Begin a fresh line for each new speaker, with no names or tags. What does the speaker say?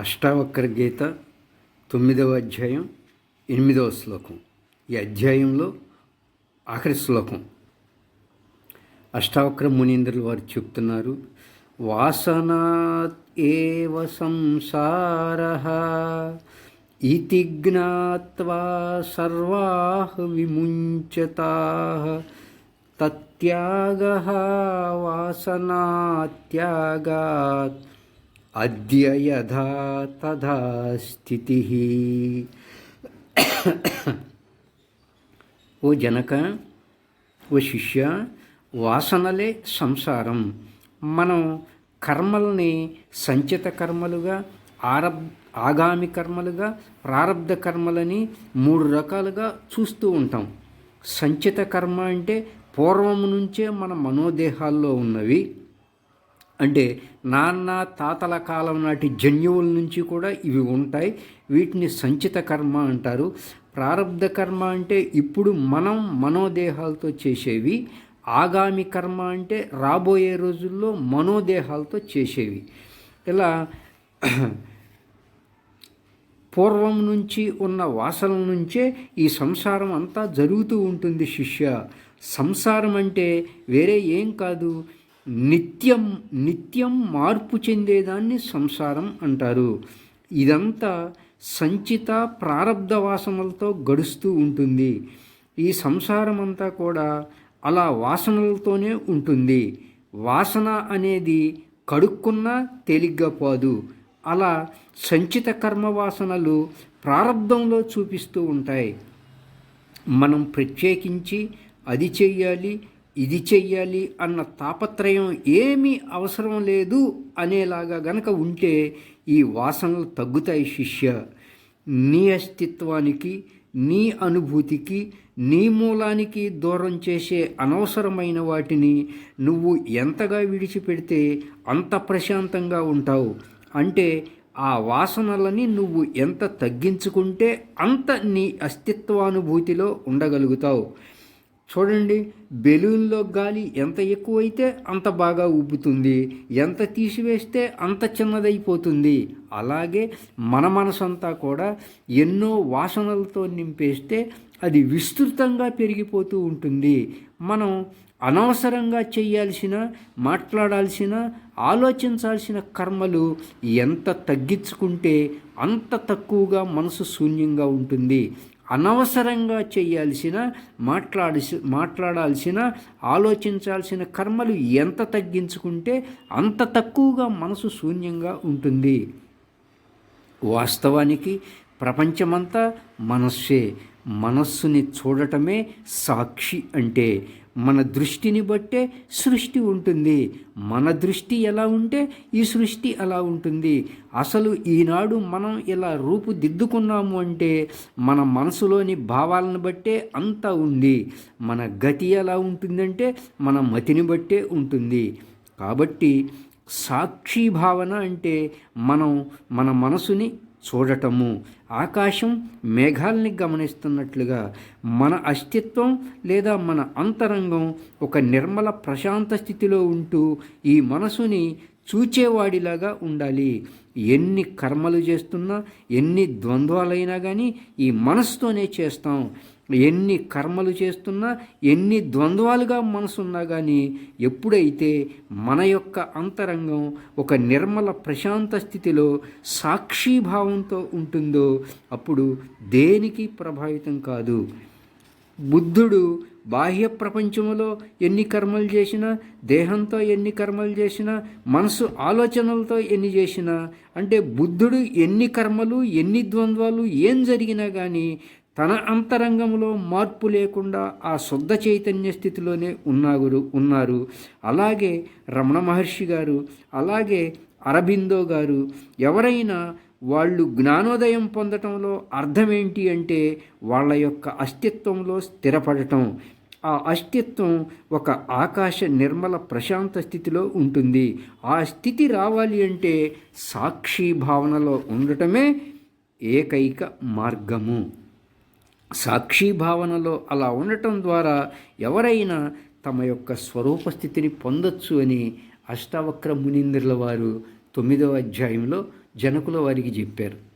అష్టావక్ర గీత తొమ్మిదవ అధ్యాయం ఎనిమిదవ శ్లోకం. ఈ అధ్యాయంలో ఆఖరి శ్లోకం. అష్టావక్ర మునీంద్రులు వారు చెప్తున్నారు వాసనాత్ ఏవ సంసార ఇతి జ్ఞావా సర్వా విముంచతా తత్యాగ వాసనాత్యాగాత్ అద్య యథా తథా స్థితి ఓ జనక ఓ శిష్య వాసనలే సంసారం మనం కర్మల్ని సంచిత కర్మలుగా ఆరబ్ ఆగామి కర్మలుగా ప్రారబ్ధ కర్మలని మూడు రకాలుగా చూస్తూ ఉంటాం। సంచిత కర్మ అంటే పూర్వం నుంచే మన మనోదేహాల్లో ఉన్నవి। అంటే నాన్న తాతల కాలం నాటి జన్యువుల నుంచి కూడా ఇవి ఉంటాయి. వీటిని సంచిత కర్మ అంటారు. ప్రారంధ కర్మ అంటే ఇప్పుడు మనం మనోదేహాలతో చేసేవి. ఆగామి కర్మ అంటే రాబోయే రోజుల్లో మనోదేహాలతో చేసేవి. ఇలా పూర్వం నుంచి ఉన్న వాసనల నుంచే ఈ సంసారం అంతా జరుగుతూ ఉంటుంది శిష్య. సంసారం అంటే వేరే ఏం కాదు. నిత్యం నిత్యం మార్పు చెందేదాన్ని సంసారం అంటారు. ఇదంతా సంచిత ప్రారబ్ధ వాసనలతో గడుస్తూ ఉంటుంది. ఈ సంసారం అంతా కూడా అలా వాసనలతోనే ఉంటుంది. వాసన అనేది కడుక్కున్నా తేలిగ్గా పోదు. అలా సంచిత కర్మ వాసనలు ప్రారంధంలో చూపిస్తూ ఉంటాయి. మనం ప్రత్యేకించి అది చెయ్యాలి ఇది చెయ్యాలి అన్న తాపత్రయం ఏమీ అవసరం లేదు అనేలాగా గనక ఉంటే ఈ వాసనలు తగ్గుతాయి శిష్య. నీ అస్తిత్వానికి నీ అనుభూతికి నీ మూలానికి దూరం చేసే అనవసరమైన వాటిని నువ్వు ఎంతగా విడిచిపెడితే అంత ప్రశాంతంగా ఉంటావు. అంటే ఆ వాసనలని నువ్వు ఎంత తగ్గించుకుంటే అంత నీ అస్తిత్వానుభూతిలో ఉండగలుగుతావు. చూడండి బెలూన్లో గాలి ఎంత ఎక్కువైతే అంత బాగా ఉబ్బుతుంది ఎంత తీసివేస్తే అంత చిన్నదైపోతుంది. అలాగే మన మనసంతా కూడా ఎన్నో వాసనలతో నింపేస్తే అది విస్తృతంగా పెరిగిపోతూ ఉంటుంది. మనం అనవసరంగా చేయాల్సిన మాట్లాడాల్సిన ఆలోచించాల్సిన కర్మలు ఎంత తగ్గించుకుంటే అంత తక్కువగా మనసు శూన్యంగా ఉంటుంది. అనవసరంగా చేయాల్సిన మాట్లాడి మాట్లాడాల్సిన ఆలోచించాల్సిన కర్మలు ఎంత తగ్గించుకుంటే అంత తక్కువగా మనసు శూన్యంగా ఉంటుంది. వాస్తవానికి ప్రపంచమంతా మనస్సే. మనస్సుని చూడటమే సాక్షి అంటే మన దృష్టిని బట్టే సృష్టి ఉంటుంది. మన దృష్టి ఎలా ఉంటే ఈ సృష్టి అలా ఉంటుంది. అసలు ఈనాడు మనం ఇలా రూపుదిద్దుకున్నాము అంటే మన మనసులోని భావాలను బట్టే అంతా ఉంది. మన గతి ఎలా ఉంటుందంటే మన మతిని బట్టే ఉంటుంది. కాబట్టి సాక్షి భావన అంటే మనం మన మనసుని చూడటము. ఆకాశం మేఘాల్ని గమనిస్తున్నట్లుగా మన అస్తిత్వం లేదా మన అంతరంగం ఒక నిర్మల ప్రశాంత స్థితిలో ఉంటూ ఈ మనసుని చూచేవాడిలాగా ఉండాలి. ఎన్ని కర్మలు చేస్తున్నా ఎన్ని ద్వంద్వాలైనా కానీ ఈ మనసుతోనే చేస్తాం. ఎన్ని కర్మలు చేస్తున్నా ఎన్ని ద్వంద్వాలుగా మనసున్నా కానీ ఎప్పుడైతే మన యొక్క అంతరంగం ఒక నిర్మల ప్రశాంత స్థితిలో సాక్షిభావంతో ఉంటుందో అప్పుడు దేనికి ప్రభావితం కాదు. బుద్ధుడు బాహ్య ప్రపంచంలో ఎన్ని కర్మలు చేసినా దేహంతో ఎన్ని కర్మలు చేసినా మనసు ఆలోచనలతో ఎన్ని చేసినా అంటే బుద్ధుడు ఎన్ని కర్మలు ఎన్ని ద్వంద్వాలు ఏం జరిగినా కానీ తన అంతరంగంలో మార్పు లేకుండా ఆ శుద్ధ చైతన్య స్థితిలోనే ఉన్నాగురు ఉన్నారు. అలాగే రమణ మహర్షి గారు అలాగే అరబిందో గారు ఎవరైనా వాళ్ళు జ్ఞానోదయం పొందటంలో అర్థమేంటి అంటే వాళ్ళ యొక్క అస్తిత్వంలో స్థిరపడటం. ఆ అస్తిత్వం ఒక ఆకాశ నిర్మల ప్రశాంత స్థితిలో ఉంటుంది. ఆ స్థితి రావాలి అంటే సాక్షి భావనలో ఉండటమే ఏకైక మార్గము. సాక్షి భావనలో అలా ఉండటం ద్వారా ఎవరైనా తమ యొక్క స్వరూప స్థితిని పొందొచ్చు అని అష్టావక్ర మునీంద్రుల వారు తొమ్మిదవ అధ్యాయంలో జనకుల వారికి చెప్పారు.